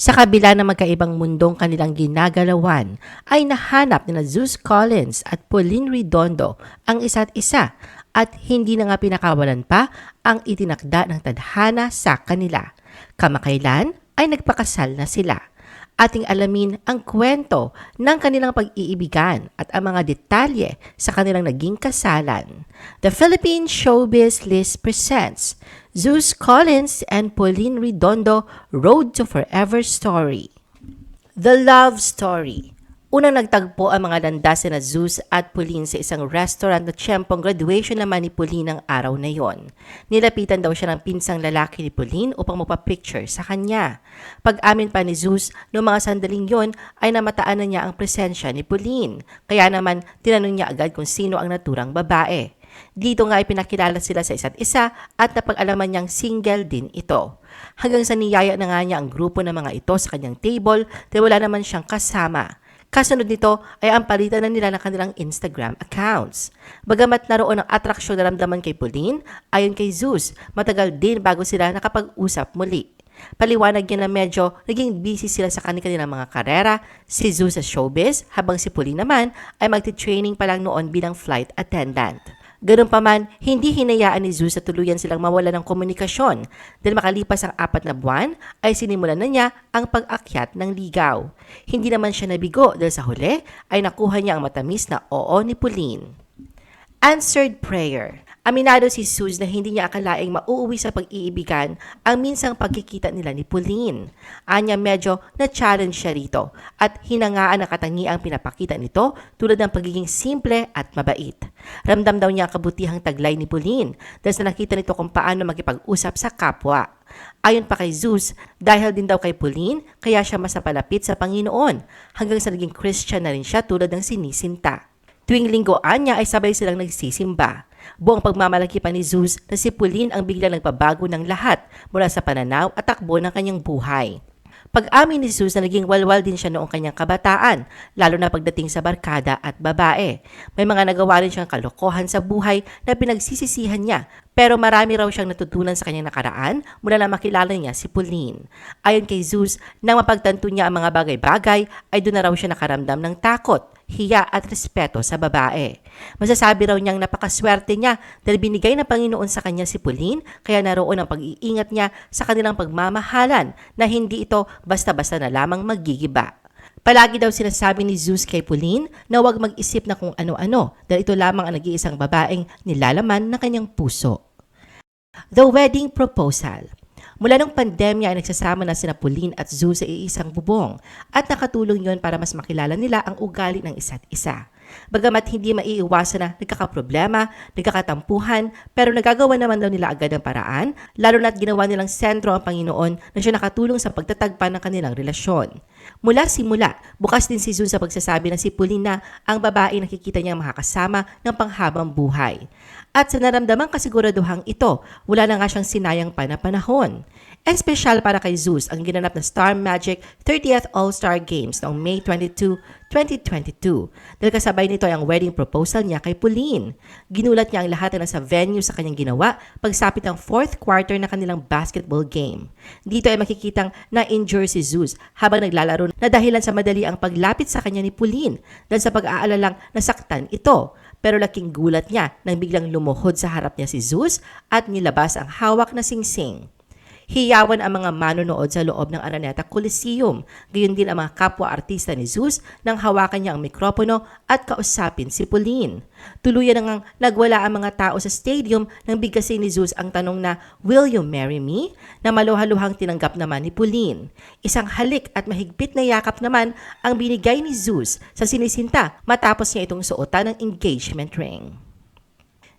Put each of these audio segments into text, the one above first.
Sa kabila ng magkaibang mundong kanilang ginagalawan, ay nahanap ni Zeus Collins at Pauline Redondo ang isa't isa at hindi na nga pinakawalan pa ang itinakda ng tadhana sa kanila. Kamakailan ay nagpakasal na sila. Ating alamin ang kwento ng kanilang pag-iibigan at ang mga detalye sa kanilang naging kasalan. The Philippine Showbiz List presents Zeus Collins and Pauline Redondo Road to Forever Story. The Love Story Unang nagtagpo ang mga landas na Zeus at Pauline sa isang restaurant at siyempong graduation naman ni Pauline ng araw na yon. Nilapitan daw siya ng pinsang lalaki ni Pauline upang mapapicture sa kanya. Pag-amin pa ni Zeus, noong mga sandaling yon ay namataan na niya ang presensya ni Pauline. Kaya naman tinanong niya agad kung sino ang naturang babae. Dito nga ay pinakilala sila sa isa't isa at napag-alaman niyang single din ito. Hanggang sa niyaya na nga niya ang grupo ng mga ito sa kanyang table dahil wala naman siyang kasama. Kasunod nito ay ang palitan na nila ng kanilang Instagram accounts. Bagamat naroon ang atraksyon na ramdaman kay Pauline, ayon kay Zeus, matagal din bago sila nakapag-usap muli. Paliwanag niya na medyo naging busy sila sa kanilang mga karera, si Zeus sa showbiz, habang si Pauline naman ay magti-training pa lang noon bilang flight attendant. Ganun pa man, hindi hinayaan ni Zeus sa tuluyan silang mawala ng komunikasyon dahil makalipas ang apat na buwan ay sinimulan na niya ang pag-akyat ng ligaw. Hindi naman siya nabigo dahil sa huli ay nakuha niya ang matamis na oo ni Pauline. Answered Prayer Aminado si Suz na hindi niya akalaing mauuwi sa pag-iibigan ang minsang pagkikita nila ni Pauline. Anya medyo na-challenge siya rito at hinangaan ang katangiang pinapakita nito tulad ng pagiging simple at mabait. Ramdam daw niya ang kabutihang taglay ni Pauline dahil sa nakita nito kung paano makipag-usap sa kapwa. Ayon pa kay Zeus, dahil din daw kay Pauline, kaya siya mas napalapit sa Panginoon hanggang sa naging Christian na rin siya tulad ng sinisinta. Tuwing linggoan niya ay sabay silang nagsisimba. Buong pagmamalaki pa ni Zeus na si Pauline ang biglang nagpabago ng lahat mula sa pananaw at takbo ng kanyang buhay. Pag-amin ni Jesus na naging walwal din siya noong kanyang kabataan, lalo na pagdating sa barkada at babae. May mga nagawa rin siyang kalokohan sa buhay na pinagsisisihan niya, pero marami raw siyang natutunan sa kanyang nakaraan mula na makilala niya si Pauline. Ayon kay Zeus, nang mapagtanto niya ang mga bagay-bagay, ay doon na raw siya nakaramdam ng takot hiya at respeto sa babae. Masasabi raw niyang napakaswerte niya dahil binigay ng Panginoon sa kanya si Pauline kaya naroon ang pag-iingat niya sa kanilang pagmamahalan na hindi ito basta-basta na lamang magigiba. Palagi daw sinasabi ni Zeus kay Pauline na huwag mag-isip na kung ano-ano dahil ito lamang ang nag-iisang babaeng nilalaman ng kanyang puso. The Wedding Proposal Mula nung pandemya ay nagsasama na sina Pauline at Zeus sa iisang bubong at nakatulong yon para mas makilala nila ang ugali ng isa't isa. Bagamat hindi maiiwasan na nagkakaproblema, nagkakatampuhan, pero nagagawa naman daw nila agad ang paraan, lalo na't ginawa nilang sentro ang Panginoon na siya nakatulong sa pagtatagpa ng kanilang relasyon. Mula simula, bukas din si Zun sa pagsasabi na si Pauline na ang babae nakikita niyang makakasama ng panghabang buhay. At sa naramdamang kasiguraduhang ito, wala na nga siyang sinayang pa na panahon. Espesyal para kay Zeus ang ginanap na Star Magic 30th All-Star Games noong May 22, 2022. Dahil kasabay nito ay ang wedding proposal niya kay Pauline. Ginulat niya ang lahat na nasa venue sa kanyang ginawa pagsapit ng fourth quarter na kanilang basketball game. Dito ay makikitang na-injure si Zeus habang naglalaro na dahilan sa madali ang paglapit sa kanya ni Pauline dahil sa pag-aalalang nasaktan ito. Pero laking gulat niya nang biglang lumuhod sa harap niya si Zeus at nilabas ang hawak na singsing. -sing. Hiyawan ang mga manonood sa loob ng Araneta Coliseum. Gayon din ang mga kapwa-artista ni Zeus nang hawakan niya ang mikropono at kausapin si Pauline. Tuluyan nang nagwala ang mga tao sa stadium nang bigkasin ni Zeus ang tanong na, Will you marry me? na maluhaluhang tinanggap naman ni Pauline. Isang halik at mahigpit na yakap naman ang binigay ni Zeus sa sinisinta matapos niya itong suotan ng engagement ring.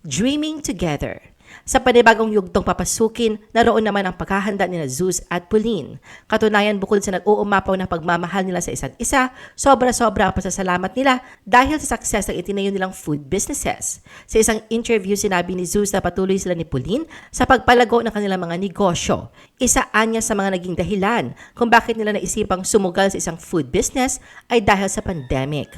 Dreaming Together sa panibagong yugtong papasukin, naroon naman ang paghahanda nila Zeus at Pauline. Katunayan bukod sa nag-uumapaw na pagmamahal nila sa isa't isa, sobra-sobra ang pasasalamat nila dahil sa success ng itinayo nilang food businesses. Sa isang interview, sinabi ni Zeus na patuloy sila ni Pauline sa pagpalago ng kanilang mga negosyo. Isa anya sa mga naging dahilan kung bakit nila naisipang sumugal sa isang food business ay dahil sa pandemic.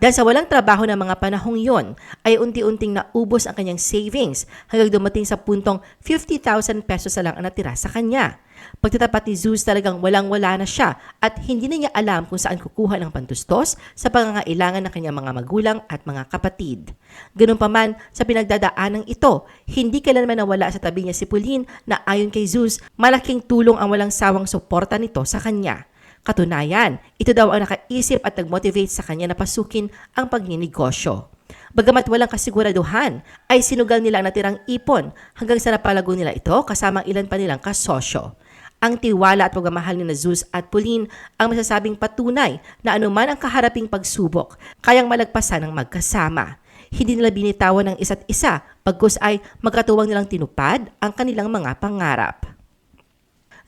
Dahil sa walang trabaho ng mga panahong yon, ay unti-unting naubos ang kanyang savings hanggang dumating sa puntong 50,000 pesos na lang ang natira sa kanya. Pagtatapat ni Zeus talagang walang-wala na siya at hindi na niya alam kung saan kukuha ng pantustos sa pangangailangan ng kanyang mga magulang at mga kapatid. Ganun pa man, sa pinagdadaanan ito, hindi kailanman nawala sa tabi niya si Pauline na ayon kay Zeus, malaking tulong ang walang sawang suporta nito sa kanya. Katunayan, ito daw ang nakaisip at nag-motivate sa kanya na pasukin ang pagninegosyo. Bagamat walang kasiguraduhan, ay sinugal nila ang natirang ipon hanggang sa napalago nila ito kasama ilan pa nilang kasosyo. Ang tiwala at pagmamahal ni na Zeus at Pauline ang masasabing patunay na anuman ang kaharaping pagsubok, kayang malagpasan ng magkasama. Hindi nila binitawan ng isa't isa, pagkus ay magkatuwang nilang tinupad ang kanilang mga pangarap.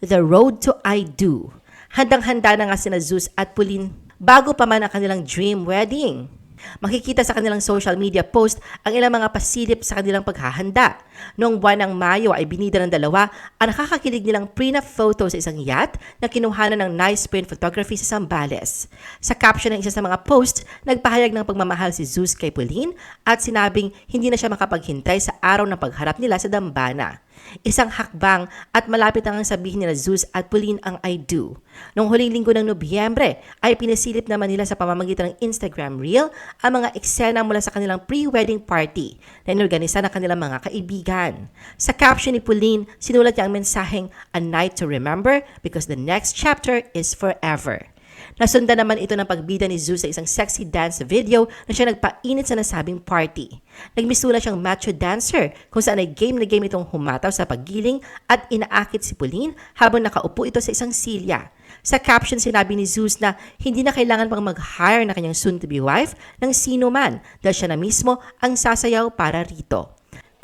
The Road to I Do. Handang-handa na nga sina Zeus at Pauline bago pa man ang kanilang dream wedding. Makikita sa kanilang social media post ang ilang mga pasilip sa kanilang paghahanda. Noong buwan ng Mayo ay binida ng dalawa ang nakakakilig nilang prenup photo sa isang yacht na kinuhanan ng nice print photography sa Zambales. Sa caption ng isa sa mga post, nagpahayag ng pagmamahal si Zeus kay Pauline at sinabing hindi na siya makapaghintay sa araw ng pagharap nila sa dambana. Isang hakbang at malapit ang sabihin nila Zeus at Pauline ang I do. Noong huling linggo ng Nobyembre ay pinasilip naman nila sa pamamagitan ng Instagram Reel ang mga eksena mula sa kanilang pre-wedding party na inorganisa ng kanilang mga kaibigan. Sa caption ni Pauline, sinulat niya ang mensaheng A Night to Remember because the next chapter is forever. Nasundan naman ito ng pagbida ni Zeus sa isang sexy dance video na siya nagpainit sa nasabing party. Nagmisula siyang macho dancer kung saan ay game na game itong humataw sa paggiling at inaakit si Pauline habang nakaupo ito sa isang silya. Sa caption sinabi ni Zeus na hindi na kailangan pang mag-hire na kanyang soon-to-be wife ng sino man dahil siya na mismo ang sasayaw para rito.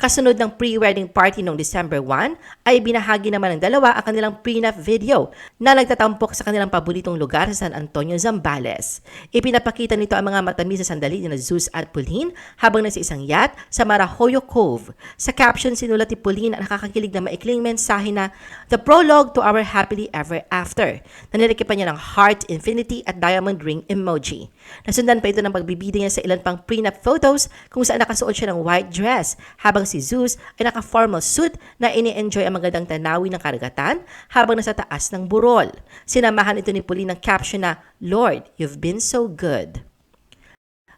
Kasunod ng pre-wedding party noong December 1 ay binahagi naman ng dalawa ang kanilang prenup video na nagtatampok sa kanilang paboritong lugar sa San Antonio, Zambales. Ipinapakita nito ang mga matamis na sandali ni Zeus at Pauline habang nasa isang yacht sa Marajoyo Cove. Sa caption sinulat ni Pauline ang nakakakilig na maikling mensahe na The Prologue to Our Happily Ever After na nilikipan niya ng heart, infinity at diamond ring emoji. Nasundan pa ito ng pagbibida niya sa ilan pang prenup photos kung saan nakasuot siya ng white dress habang si Zeus ay naka-formal suit na ini-enjoy ang magandang tanawin ng karagatan habang nasa taas ng burol. Sinamahan ito ni Pauline ng caption na, Lord, you've been so good.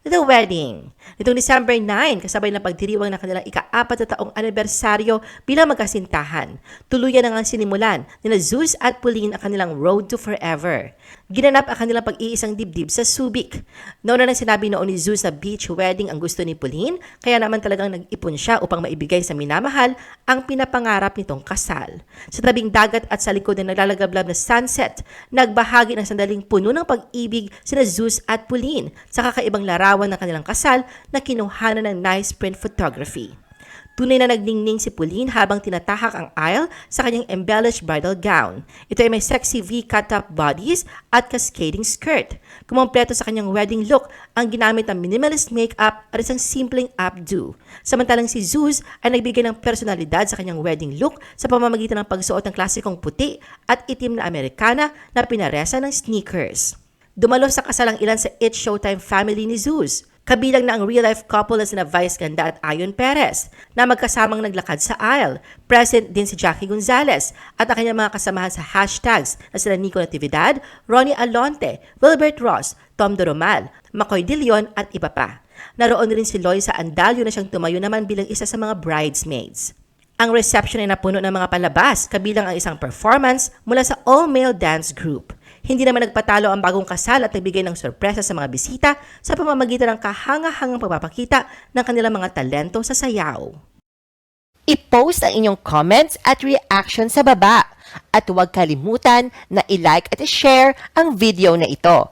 The Wedding. Nitong December 9, kasabay ng pagdiriwang ng kanilang ika-apat na taong anibersaryo bilang magkasintahan. Tuluyan na ngang sinimulan ni na Zeus at Pauline ang kanilang road to forever. Ginanap ang kanilang pag-iisang dibdib sa Subic. Noon na sinabi noon ni Zeus na beach wedding ang gusto ni Pauline, kaya naman talagang nag-ipon siya upang maibigay sa minamahal ang pinapangarap nitong kasal. Sa tabing dagat at sa likod ng naglalagablab na sunset, nagbahagi ng sandaling puno ng pag-ibig sina Zeus at Pauline sa kakaibang larawan ng kanilang kasal na kinuhanan ng nice print photography. Tunay na nagningning si Pauline habang tinatahak ang aisle sa kanyang embellished bridal gown. Ito ay may sexy V-cut top bodies at cascading skirt. Kumompleto sa kanyang wedding look ang ginamit ng minimalist makeup at isang simpleng updo. Samantalang si Zeus ay nagbigay ng personalidad sa kanyang wedding look sa pamamagitan ng pagsuot ng klasikong puti at itim na Amerikana na pinaresa ng sneakers. Dumalo sa kasalang ilan sa It's Showtime family ni Zeus. Kabilang na ang real-life couple na sina Vice Ganda at Ayon Perez na magkasamang naglakad sa aisle. Present din si Jackie Gonzalez at ang kanyang mga kasamahan sa hashtags na sila Nico Natividad, Ronnie Alonte, Wilbert Ross, Tom Doromal, Makoy De at iba pa. Naroon rin si Loy sa Andalyo na siyang tumayo naman bilang isa sa mga bridesmaids. Ang reception ay napuno ng mga palabas, kabilang ang isang performance mula sa all-male dance group. Hindi naman nagpatalo ang bagong kasal at nagbigay ng sorpresa sa mga bisita sa pamamagitan ng kahanga-hangang pagpapakita ng kanilang mga talento sa sayaw. I-post ang inyong comments at reaction sa baba. At huwag kalimutan na i-like at i-share ang video na ito.